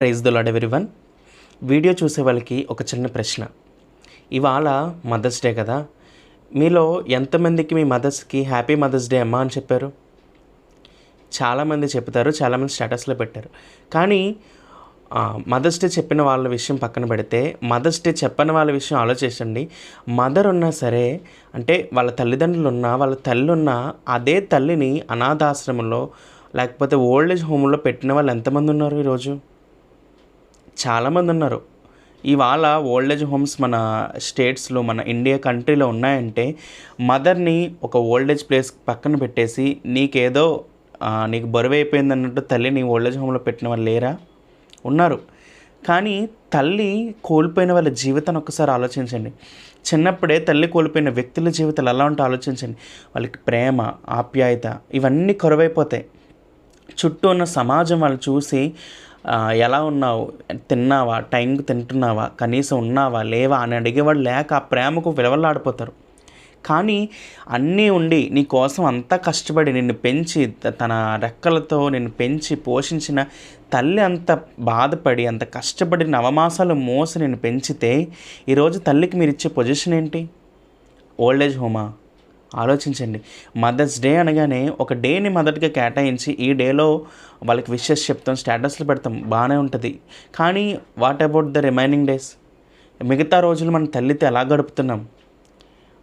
Praise the lord everyone. Video చూసే వాళ్ళకి ఒక చిన్న ప్రశ్న. ఇవాళ మదర్స్ డే కదా. మీలో ఎంతమందికి మీ మదర్స్కి హ్యాపీ మదర్స్ డే అమ్మా అని చెప్పారు? చాలామంది చెప్తారు చాలామంది స్టేటస్లో పెట్టారు. కానీ మదర్స్ డే చెప్పిన వాళ్ళ విషయం పక్కన పెడితే మదర్స్ డే చెప్పని వాళ్ళ విషయం ఆలోచించండి. మదర్ ఉన్నా సరే అంటే వాళ్ళ తల్లిదండ్రులు ఉన్నా వాళ్ళ తల్లి ఉన్నా అదే తల్లిని అనాథాశ్రమంలో లేకపోతే ఓల్డ్ ఏజ్ హోమ్లో పెట్టిన వాళ్ళు ఎంతమంది ఉన్నారు ఈరోజు? చాలామంది ఉన్నారు ఇవాళ ఓల్డ్ ఏజ్ హోమ్స్ మన స్టేట్స్లో మన ఇండియా కంట్రీలో ఉన్నాయంటే మదర్ని ఒక ఓల్డ్ ఏజ్ ప్లేస్ పక్కన పెట్టేసి నీకేదో నీకు బరువు అయిపోయింది అన్నట్టు తల్లిని ఓల్డ్ ఏజ్ హోమ్లో పెట్టిన వాళ్ళు లేరా? ఉన్నారు. కానీ తల్లి కోల్పోయిన వాళ్ళ జీవితాన్ని ఒకసారి ఆలోచించండి. చిన్నప్పుడే తల్లి కోల్పోయిన వ్యక్తుల జీవితాలు ఎలా ఉంటే ఆలోచించండి. వాళ్ళకి ప్రేమ ఆప్యాయత ఇవన్నీ కరువైపోతాయి. చుట్టూ ఉన్న సమాజం వాళ్ళు చూసి ఎలా ఉన్నావు? తిన్నావా? టైంకి తింటున్నావా? కనీసం ఉన్నావా? లేవా? అని అడిగేవాడు లేక ఆ ప్రేమకు విలువలాడిపోతారు కానీ అన్నీ ఉండి నీ కోసం అంతా కష్టపడి నిన్ను పెంచి తన రెక్కలతో నిన్ను పెంచి పోషించిన తల్లి అంత బాధపడి అంత కష్టపడి నవమాసాలు మోసి నిన్ను పెంచితే ఈరోజు తల్లికి మీరు ఇచ్చే పొజిషన్ ఏంటి? ఓల్డ్ ఏజ్ హోమా? ఆలోచించండి. మదర్స్ డే అనగానే ఒక డేని మదర్గా కేటాయించి ఈ డేలో వాళ్ళకి విషెస్ చెప్తాం స్టేటస్లు పెడతాం బాగానే ఉంటుంది. కానీ what about the remaining days? మిగతా రోజులు మన తల్లితో ఎలా గడుపుతున్నాం?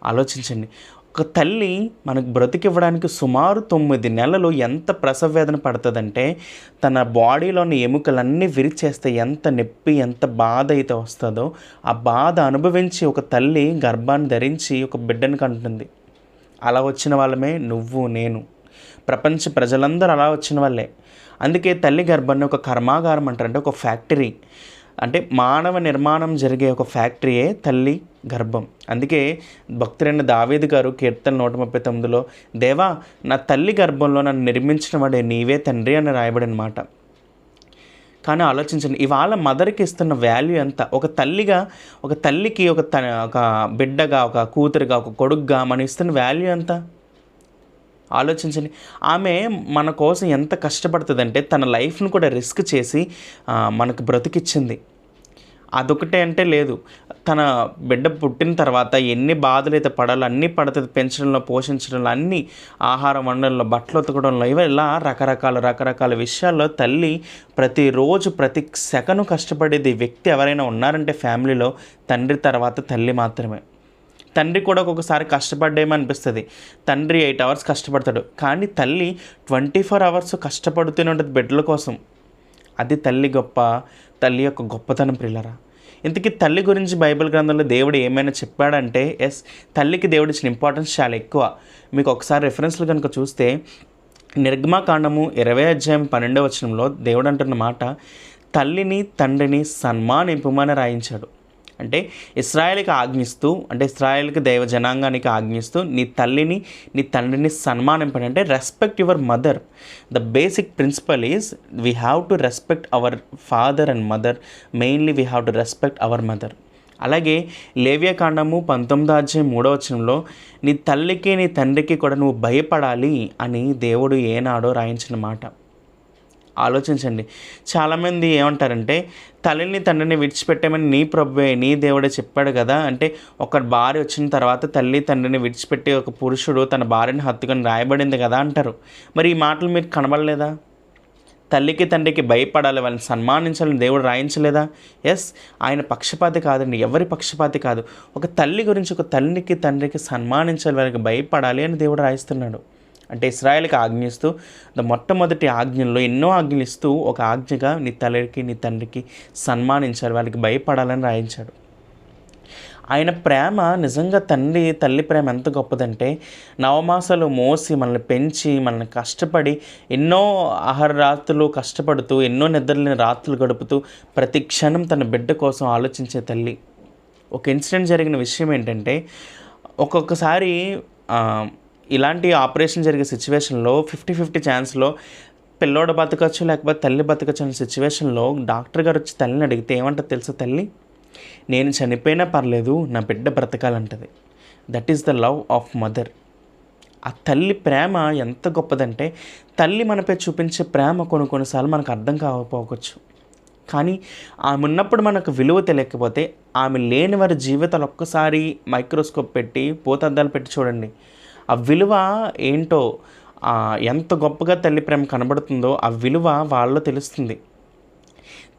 ఆలోచించండి. ఒక తల్లి మనకు బ్రతికివ్వడానికి సుమారు తొమ్మిది నెలలు ఎంత ప్రసవ వేదన పడుతుందంటే తన బాడీలోని ఎముకలన్నీ విరిచేస్తే ఎంత నొప్పి ఎంత బాధ అయితే వస్తుందో ఆ బాధ అనుభవించి ఒక తల్లి గర్భాన్ని ధరించి ఒక బిడ్డను కంటుంది. అలా వచ్చిన వాళ్ళమే నువ్వు నేను. ప్రపంచ ప్రజలందరూ అలా వచ్చిన వాళ్ళే. అందుకే తల్లి గర్భాన్ని ఒక కర్మాగారం అంటారు అంటే ఒక ఫ్యాక్టరీ. అంటే మానవ నిర్మాణం జరిగే ఒక ఫ్యాక్టరీయే తల్లి గర్భం. అందుకే భక్తుడైన దావేది గారు కీర్తన నూట ముప్పై తొమ్మిదిలో దేవా నా తల్లి గర్భంలో నన్ను నిర్మించిన వాడే నీవే తండ్రి అని రాయబడిన మాట కానీ ఆలోచించండి. ఇవాళ మదర్కి ఇస్తున్న వాల్యూ ఎంత? ఒక తల్లిగా ఒక తల్లికి ఒక త ఒక బిడ్డగా ఒక కూతురుగా ఒక కొడుకుగా మనం ఇస్తున్న వాల్యూ ఎంత? ఆలోచించండి. ఆమె మన కోసం ఎంత కష్టపడుతుందంటే తన లైఫ్ను కూడా రిస్క్ చేసి మనకు బ్రతికిచ్చింది. అదొకటే అంటే లేదు. తన బిడ్డ పుట్టిన తర్వాత ఎన్ని బాధలు అయితే పడాలో అన్నీ పడుతుంది పెంచడంలో పోషించడంలో అన్ని ఆహారం వండడంలో బట్టలు ఉతకడంలో ఇవి ఇలా రకరకాల రకరకాల విషయాల్లో తల్లి ప్రతిరోజు ప్రతి సెకను కష్టపడేది వ్యక్తి ఎవరైనా ఉన్నారంటే ఫ్యామిలీలో తండ్రి తర్వాత తల్లి మాత్రమే. తండ్రి కూడా ఒక్కొక్కసారి కష్టపడ్డేమో అనిపిస్తుంది. తండ్రి ఎయిట్ అవర్స్ కష్టపడతాడు. కానీ తల్లి ట్వంటీ ఫోర్ అవర్స్ కష్టపడుతూనే ఉంటుంది బిడ్డల కోసం. అది తల్లి గొప్ప తల్లి యొక్క గొప్పతనం ప్రిల్లరా. ఇంతకీ తల్లి గురించి బైబిల్ గ్రంథంలో దేవుడు ఏమైనా చెప్పాడంటే ఎస్ తల్లికి దేవుడు ఇచ్చిన ఇంపార్టెన్స్ చాలా ఎక్కువ. మీకు ఒకసారి రెఫరెన్స్లు కనుక చూస్తే నిర్గమాకాండము ఇరవై అధ్యాయం పన్నెండవ వచనంలో దేవుడు అంటున్న మాట తల్లిని తండ్రిని సన్మానింపుమని రాయించాడు. అంటే ఇస్రాయేల్కి ఆజ్ఞిస్తూ అంటే ఇస్రాయేల్కి దైవ జనాంగానికి ఆజ్ఞిస్తూ నీ తల్లిని నీ తండ్రిని సన్మానింపండి. అంటే respect your mother the basic principle is we have to respect our father and mother mainly we have to respect our mother అలాగే లేవ్యకాండము పంతొమ్మిదో అధ్యాయం మూడో వచనంలో నీ తల్లికి నీ తండ్రికి కూడా నువ్వు భయపడాలి అని దేవుడు ఏనాడో రాయించిన మాట. ఆలోచించండి. చాలామంది ఏమంటారంటే తల్లిని తండ్రిని విడిచిపెట్టామని నీ ప్రభువే నీ దేవుడే చెప్పాడు కదా. అంటే ఒక భార్య వచ్చిన తర్వాత తల్లి తండ్రిని విడిచిపెట్టి ఒక పురుషుడు తన భార్యని హత్తుకొని రాయబడింది కదా అంటారు. మరి ఈ మాటలు మీరు కనబడలేదా? తల్లికి తండ్రికి భయపడాలి వాళ్ళని సన్మానించాలని దేవుడు రాయించలేదా? ఎస్ ఆయన పక్షపాతి కాదండి ఎవరి పక్షపాతి కాదు. ఒక తల్లి గురించి ఒక తల్లికి తండ్రికి సన్మానించాలి వాళ్ళకి భయపడాలి అని దేవుడు రాయిస్తున్నాడు. అంటే ఇస్రాయల్కి ఆజ్ఞిస్తూ మొట్టమొదటి ఆజ్ఞల్లో ఎన్నో ఆజ్ఞలు ఇస్తూ ఒక ఆజ్ఞగా నీ తల్లికి నీ తండ్రికి సన్మానించారు వాళ్ళకి భయపడాలని రాయించాడు ఆయన ప్రేమ నిజంగా తండ్రి తల్లి ప్రేమ ఎంత గొప్పదంటే నవమాసాలు మోసి మనల్ని పెంచి మనల్ని కష్టపడి ఎన్నో ఆహార రాత్రులు కష్టపడుతూ ఎన్నో నిద్రలేని రాత్రులు గడుపుతూ ప్రతి క్షణం తన బిడ్డ కోసం ఆలోచించే తల్లి. ఒక ఇన్సిడెంట్ జరిగిన విషయం ఏంటంటే ఒక్కొక్కసారి ఇలాంటి ఆపరేషన్ జరిగే సిచ్యువేషన్లో ఫిఫ్టీ ఫిఫ్టీ ఛాన్స్లో పిల్లోడు బతకచ్చు లేకపోతే తల్లి బతకచ్చు అనే సిచ్యువేషన్లో డాక్టర్ గారు వచ్చి తల్లిని అడిగితే ఏమంటుంది తెలుసా తల్లి? నేను చనిపోయినా పర్లేదు నా బిడ్డ బ్రతకాలంటది. That is the love of mother ఆ తల్లి ప్రేమ ఎంత గొప్పదంటే తల్లి మనపై చూపించే ప్రేమ కొన్ని కొన్నిసార్లు మనకు అర్థం కాకపోవచ్చు. కానీ ఆమె ఉన్నప్పుడు మనకు విలువ తెలియకపోతే ఆమె లేని వారి జీవితాలు ఒక్కసారి మైక్రోస్కోప్ పెట్టి పోతద్దాలు పెట్టి చూడండి. ఆ విలువ ఏంటో ఎంత గొప్పగా తల్లి ప్రేమ కనబడుతుందో ఆ విలువ వాళ్ళలో తెలుస్తుంది.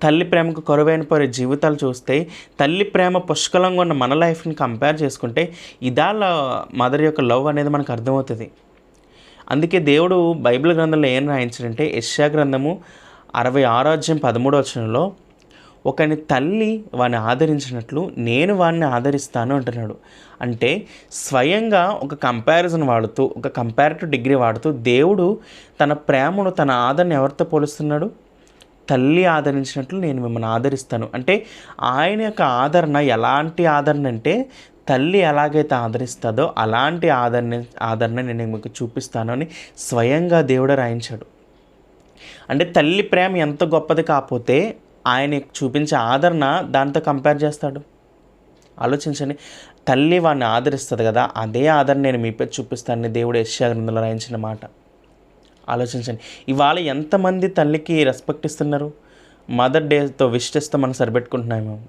తల్లి ప్రేమకు కరువైన పోయే జీవితాలు చూస్తే తల్లి ప్రేమ పుష్కలంగా ఉన్న మన లైఫ్ని కంపేర్ చేసుకుంటే ఇదాల మదర్ యొక్క లవ్ అనేది మనకు అర్థమవుతుంది. అందుకే దేవుడు బైబిల్ గ్రంథంలో ఏం రాయించాడంటే యశ్యా గ్రంథము అరవై ఆరోజ్యం పదమూడో వచనంలో ఒకని తల్లి వాడిని ఆదరించినట్లు నేను వాడిని ఆదరిస్తాను అంటున్నాడు. అంటే స్వయంగా ఒక కంపారిజన్ వాడుతూ ఒక కంపారిటివ్ డిగ్రీ వాడుతూ దేవుడు తన ప్రేమను తన ఆదరణ ఎవరితో పోలుస్తున్నాడు? తల్లి ఆదరించినట్లు నేను మిమ్మల్ని ఆదరిస్తాను. అంటే ఆయన యొక్క ఆదరణ ఎలాంటి ఆదరణ అంటే తల్లి ఎలాగైతే ఆదరిస్తుందో అలాంటి ఆదరణ ఆదరణ నేను మీకు చూపిస్తాను అని స్వయంగా దేవుడు రాయించాడు. అంటే తల్లి ప్రేమ ఎంత గొప్పది కాకపోతే ఆయన చూపించే ఆదరణ దాంతో కంపేర్ చేస్తాడు. ఆలోచించండి. తల్లి వాడిని ఆదరిస్తుంది కదా అదే ఆదరణ నేను మీపై చూపిస్తానని దేవుడు యశ్యా గ్రంథంలో రాయించిన మాట. ఆలోచించండి. ఇవాళ ఎంతమంది తల్లికి రెస్పెక్ట్ ఇస్తున్నారు? మదర్ డేతో విషెస్తో మనం సరిపెట్టుకుంటున్నాం మేము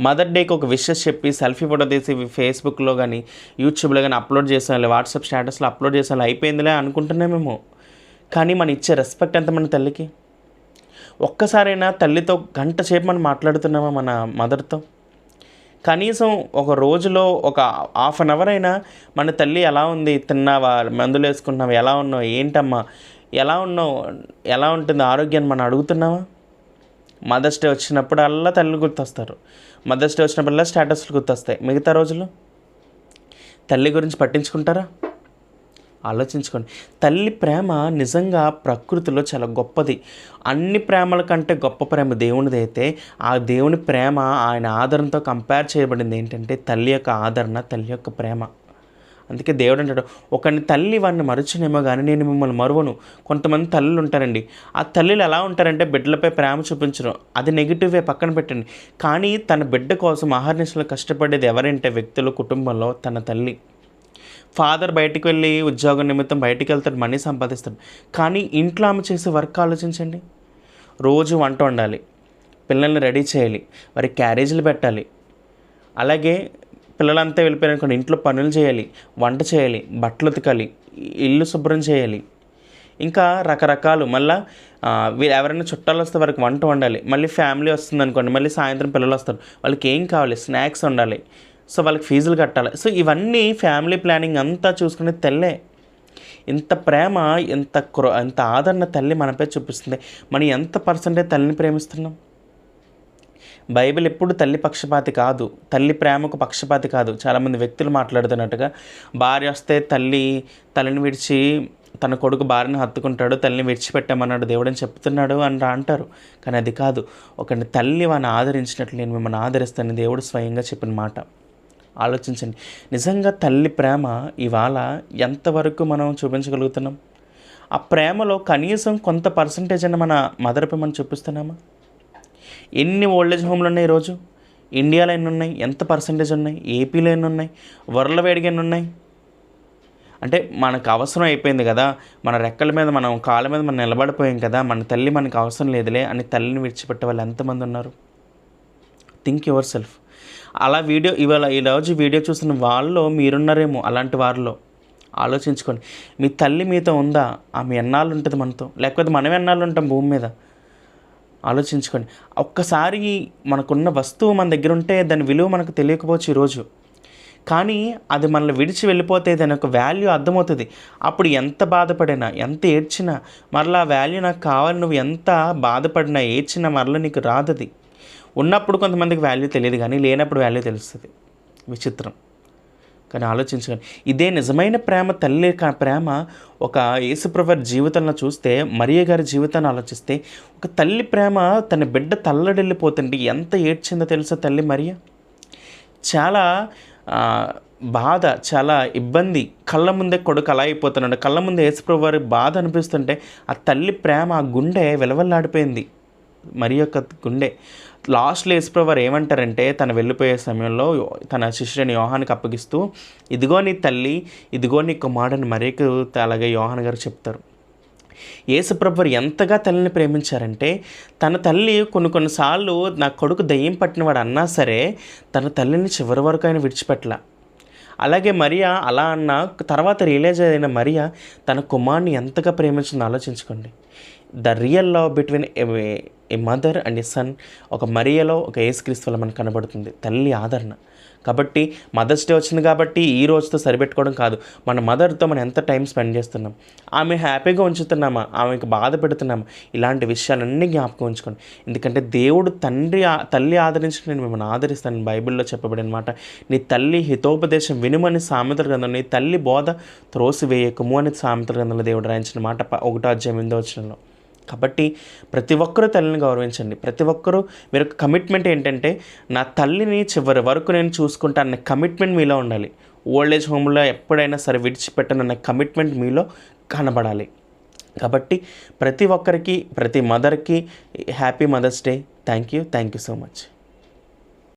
మదర్ డేకి ఒక విషెస్ చెప్పి సెల్ఫీ ఫోటో తీసి ఫేస్బుక్లో కానీ యూట్యూబ్లో కానీ అప్లోడ్ చేసాలి వాట్సాప్ స్టేటస్లో అప్లోడ్ చేసాలి అయిపోయిందిలే అనుకుంటున్నాం మేము కానీ మనం ఇచ్చే రెస్పెక్ట్ ఎంత మన తల్లికి? ఒక్కసారైనా తల్లితో గంట సేపు మనం మాట్లాడుతున్నామా మన మదర్తో? కనీసం ఒక రోజులో ఒక హాఫ్ అన్ అవర్ అయినా మన తల్లి ఎలా ఉంది? తిన్నావా? మందులు వేసుకుంటున్నావా? ఎలా ఉన్నావు? ఏంటమ్మా? ఎలా ఉన్నావు? ఎలా ఉంటుంది ఆరోగ్యాన్ని మనం అడుగుతున్నావా మదర్స్ డే వచ్చినప్పుడల్లా తల్లి గుర్తొస్తారు. మదర్స్ డే వచ్చినప్పుడల్లా స్టేటస్లు గుర్తొస్తాయి. మిగతా రోజులు? తల్లి గురించి పట్టించుకుంటారా? ఆలోచించుకోండి. తల్లి ప్రేమ నిజంగా ప్రకృతిలో చాలా గొప్పది. అన్ని ప్రేమల కంటే గొప్ప ప్రేమ దేవునిది అయితే ఆ దేవుని ప్రేమ ఆయన ఆదరణతో కంపేర్ చేయబడింది ఏంటంటే తల్లి యొక్క ఆదరణ తల్లి యొక్క ప్రేమ. అందుకే దేవుడు అంటాడు ఒకరిని తల్లి వాడిని మరచునేమో కానీ నేను మిమ్మల్ని మరువను. కొంతమంది తల్లులు ఉంటారండి. ఆ తల్లిలు ఎలా ఉంటారంటే బిడ్డలపై ప్రేమ చూపించడం అది నెగిటివే పక్కన పెట్టండి. కానీ తన బిడ్డ కోసం ఆహర్నిశలు కష్టపడేది ఎవరంటే వ్యక్తులు కుటుంబంలో తన తల్లి. ఫాదర్ బయటికి వెళ్ళి ఉద్యోగం నిమిత్తం బయటికి వెళ్తాడు మనీ సంపాదిస్తాడు. కానీ ఇంట్లో ఆమె చేసే వర్క్ ఆలోచించండి. రోజు వంట వండాలి పిల్లల్ని రెడీ చేయాలి వారి క్యారేజీలు పెట్టాలి. అలాగే పిల్లలంతా వెళ్ళిపోయారనుకోండి ఇంట్లో పనులు చేయాలి వంట చేయాలి బట్టలు ఉతకాలి ఇల్లు శుభ్రం చేయాలి. ఇంకా రకరకాలు మళ్ళీ ఎవరైనా చుట్టాలు వస్తే వారికి వంట వండాలి మళ్ళీ ఫ్యామిలీ వస్తుంది అనుకోండి మళ్ళీ సాయంత్రం పిల్లలు వస్తారు వాళ్ళకి ఏం కావాలి స్నాక్స్ వండాలి సో వాళ్ళకి ఫీజులు కట్టాలి. సో ఇవన్నీ ఫ్యామిలీ ప్లానింగ్ అంతా చూసుకునే తెల్లే. ఇంత ప్రేమ ఇంత క్రో ఇంత ఆదరణ తల్లి మనపై చూపిస్తుంది. మనం ఎంత పర్సెంటేజ్ తల్లిని ప్రేమిస్తున్నాం? బైబిల్ ఎప్పుడు తల్లి పక్షపాతి కాదు. తల్లి ప్రేమకు పక్షపాతి కాదు. చాలామంది వ్యక్తులు మాట్లాడుతున్నట్టుగా భార్య వస్తే తల్లి తల్లిని విడిచి తన కొడుకు భార్యను హత్తుకుంటాడు తల్లిని విడిచిపెట్టామన్నాడు దేవుడు అని చెప్తున్నాడు అని అంటారు. కానీ అది కాదు. ఒక తల్లి వాడిని ఆదరించినట్లు నేను మిమ్మల్ని ఆదరిస్తానని దేవుడు స్వయంగా చెప్పిన మాట. ఆలోచించండి. నిజంగా తల్లి ప్రేమ ఇవాళ ఎంతవరకు మనం చూపించగలుగుతున్నాం? ఆ ప్రేమలో కనీసం కొంత పర్సంటేజ్ అని మన మదర్పై మనం చూపిస్తున్నామా? ఎన్ని ఓల్డేజ్ హోమ్లు ఉన్నాయి ఈరోజు? ఇండియాలో ఎన్ని ఉన్నాయి? ఎంత పర్సంటేజ్ ఉన్నాయి? ఏపీలో ఎన్ని ఉన్నాయి? వరల్డ్ వైడ్గా ఎన్ని ఉన్నాయి? అంటే మనకు అవసరం అయిపోయింది కదా. మన రెక్కల మీద మనం కాళ్ళ మీద మనం నిలబడిపోయాం కదా. మన తల్లి మనకు అవసరం లేదులే అని తల్లిని విడిచిపెట్టే వాళ్ళు ఎంతమంది ఉన్నారు? థింక్ యువర్ సెల్ఫ్ అలా వీడియో ఇవాళ ఈరోజు వీడియో చూసిన వాళ్ళలో మీరున్నారేమో అలాంటి వారిలో. ఆలోచించుకోండి. మీ తల్లి మీతో ఉందా? ఆమె ఎన్నాళ్ళు ఉంటుంది మనతో? లేకపోతే మనం ఎన్నాళ్ళు ఉంటాం భూమి మీద? ఆలోచించుకోండి. ఒక్కసారి మనకున్న వస్తువు మన దగ్గర ఉంటే దాని విలువ మనకు తెలియకపోవచ్చు ఈరోజు. కానీ అది మనల్ని విడిచి వెళ్ళిపోతే దాని యొక్క వాల్యూ అర్థమవుతుంది. అప్పుడు ఎంత బాధపడినా ఎంత ఏడ్చినా మరలా ఆ వాల్యూ నాకు కావాలి నువ్వు ఎంత బాధపడినా ఏడ్చినా మరలా నీకు రాదది. ఉన్నప్పుడు కొంతమందికి వాల్యూ తెలియదు కానీ లేనప్పుడు వాల్యూ తెలుస్తుంది. విచిత్రం. కానీ ఆలోచించండి ఇదే నిజమైన ప్రేమ తల్లి ప్రేమ ఒక యేసుప్రవర్ జీవితంలో చూస్తే మరియ గారి జీవితాన్ని ఆలోచిస్తే ఒక తల్లి ప్రేమ తన బిడ్డ తల్లడిల్లిపోతుంటే ఎంత ఏడ్చిందో తెలుసా తల్లి మరియ? చాలా బాధ చాలా ఇబ్బంది. కళ్ళ ముందే కొడుకు అలా అయిపోతున్నాడు. కళ్ళ ముందే యేసుప్రభు వారి బాధ అనిపిస్తుంటే ఆ తల్లి ప్రేమ ఆ గుండె విలవల్లాడిపోయింది. మరి యొక్క గుండె. లాస్ట్లో యేసుప్రభు ఏమంటారంటే తను వెళ్ళిపోయే సమయంలో తన శిష్యుని యోహానికి అప్పగిస్తూ ఇదిగో నీ తల్లి ఇదిగో నీ కుమారుడిని మరేకు అలాగే యోహాన్ గారు చెప్తారు. యేసుప్రభు ఎంతగా తల్లిని ప్రేమించారంటే తన తల్లి కొన్ని కొన్నిసార్లు నా కొడుకు దయ్యం పట్టినవాడు అన్నా సరే తన తల్లిని చివరి వరకు ఆయన విడిచిపెట్టల. అలాగే మరియా అలా అన్న తర్వాత రియలైజ్ అయిన మరియా తన కుమార్ని ఎంతగా ప్రేమించిందో ఆలోచించుకోండి. The real love between a mother and a son ఒక మరియలో ఒక ఏసుక్రీస్తు వల్ల మనకు కనబడుతుంది. తల్లి ఆదరణ. కాబట్టి మదర్స్ డే వచ్చింది కాబట్టి ఈ రోజుతో సరిపెట్టుకోవడం కాదు. మన మదర్తో మనం ఎంత టైం స్పెండ్ చేస్తున్నాం? ఆమె హ్యాపీగా ఉంచుతున్నామా? ఆమెకు బాధ పెడుతున్నామా? ఇలాంటి విషయాలన్నీ జ్ఞాపకం ఉంచుకోండి. ఎందుకంటే దేవుడు తండ్రి ఆ- తల్లి ఆదరించిన నేను మిమ్మల్ని ఆదరిస్తాను. బైబిల్లో చెప్పబడిన మాట నీ తల్లి హితోపదేశం వినుమని సామెతల గ్రంథం నీ తల్లి బోధ త్రోసివేయకము అని సామెతల గ్రంథంలో దేవుడు రాయించిన మాట ఒకటో అధ్యాయం ఎనిమిదో వచ్చినలో కాబట్టి ప్రతి ఒక్కరూ తల్లిని గౌరవించండి. ప్రతి ఒక్కరూ మీరు కమిట్మెంట్ ఏంటంటే నా తల్లిని చివరి వరకు నేను చూసుకుంటాను అనే కమిట్మెంట్ మీలో ఉండాలి. ఓల్డ్ ఏజ్ హోమ్లో ఎప్పుడైనా సరే విడిచిపెట్టనన్న కమిట్మెంట్ మీలో కనబడాలి. కాబట్టి ప్రతి ఒక్కరికి ప్రతి మదర్కి happy mother's day thank you thank you so much